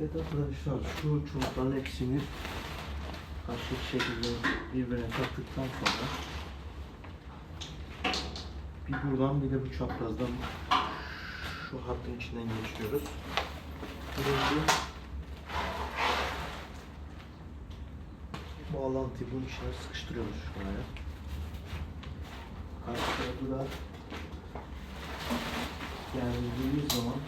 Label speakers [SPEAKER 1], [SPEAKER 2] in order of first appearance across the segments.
[SPEAKER 1] Evet arkadaşlar şu çubukların hepsini karşılık şekilde birbirine taktıktan sonra bir buradan bir de bu çaprazdan şu hattın içinden geçiyoruz. Birinci bağlantıyı bunun içine sıkıştırıyoruz şuraya. Karşı tarafı da geldiğimiz zaman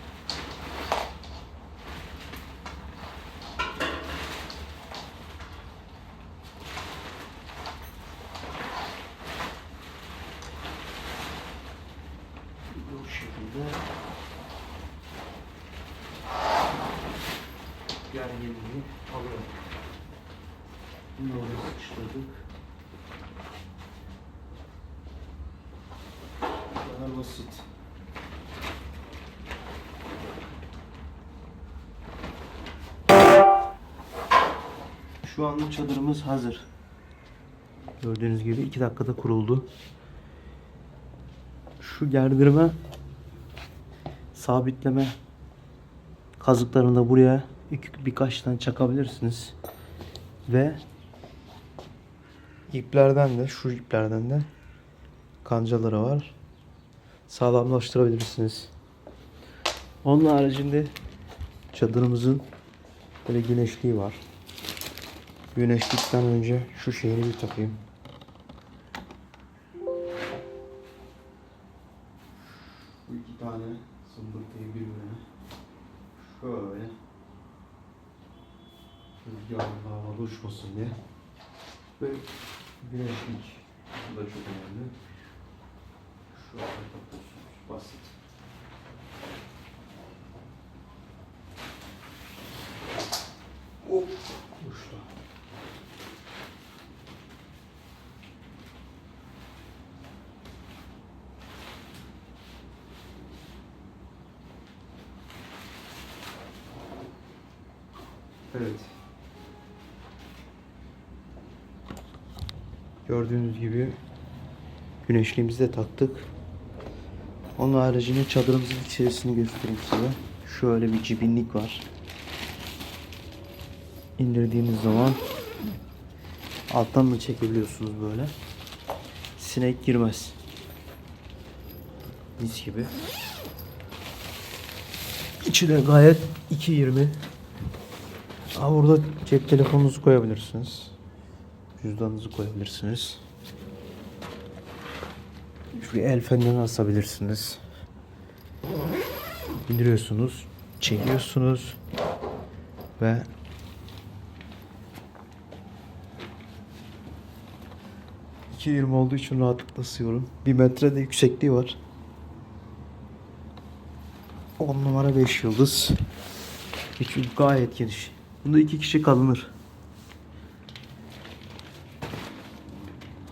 [SPEAKER 1] bu şekilde gerginliği alıyor. Bunu oraya sıkıştırdık. Bu basit. Şu anda çadırımız hazır. Gördüğünüz gibi 2 dakikada kuruldu. Şu gerdirme sabitleme kazıklarını da buraya iki, birkaç tane çakabilirsiniz. Ve iplerden de şu iplerden de kancaları var. Sağlamlaştırabilirsiniz. Onun haricinde çadırımızın böyle güneşliği var. Güneşlikten önce şu şeyini bir takayım. İki tane zımbırtıyı birbirine şöyle rüzgarla havada uçmasın diye ve güneşlik bu da çok önemli. Şöyle takıyorsunuz basit. Hop uçtu. Evet. Gördüğünüz gibi güneşliğimizi de taktık. Onun haricinde çadırımızın içerisini göstereyim size. Şöyle bir cibinlik var. İndirdiğiniz zaman alttan da çekebiliyorsunuz böyle. Sinek girmez. Mis gibi. İçi de gayet 2.20. Aa, burada cep telefonunuzu koyabilirsiniz. Cüzdanınızı koyabilirsiniz. Şu el fenerini asabilirsiniz. İndiriyorsunuz, çekiyorsunuz ve yirmi olduğu için rahatlıkla sığıyorum. Bir metre de yüksekliği var. 10 numara 5 yıldız. İçi gayet geniş. Bunda iki kişi kalınır.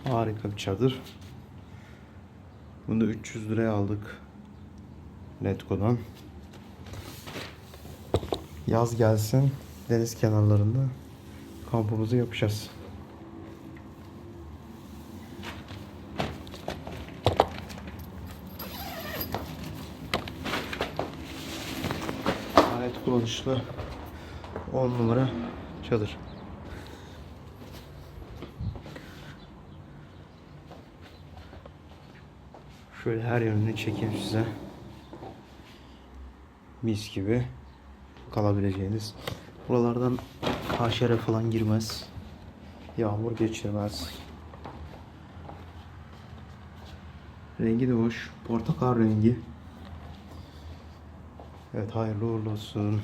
[SPEAKER 1] Harika bir çadır. Bunu da 300 liraya aldık. Letgo'dan. Yaz gelsin deniz kenarlarında kampımızı yapacağız. Gayet kullanışlı 10 numara çadır. Şöyle her yönünü çekeyim size. Mis gibi kalabileceğiniz. Buralardan haşere falan girmez. Yağmur geçirmez. Rengi de hoş. Portakal rengi. Evet hayırlı uğurlu olsun.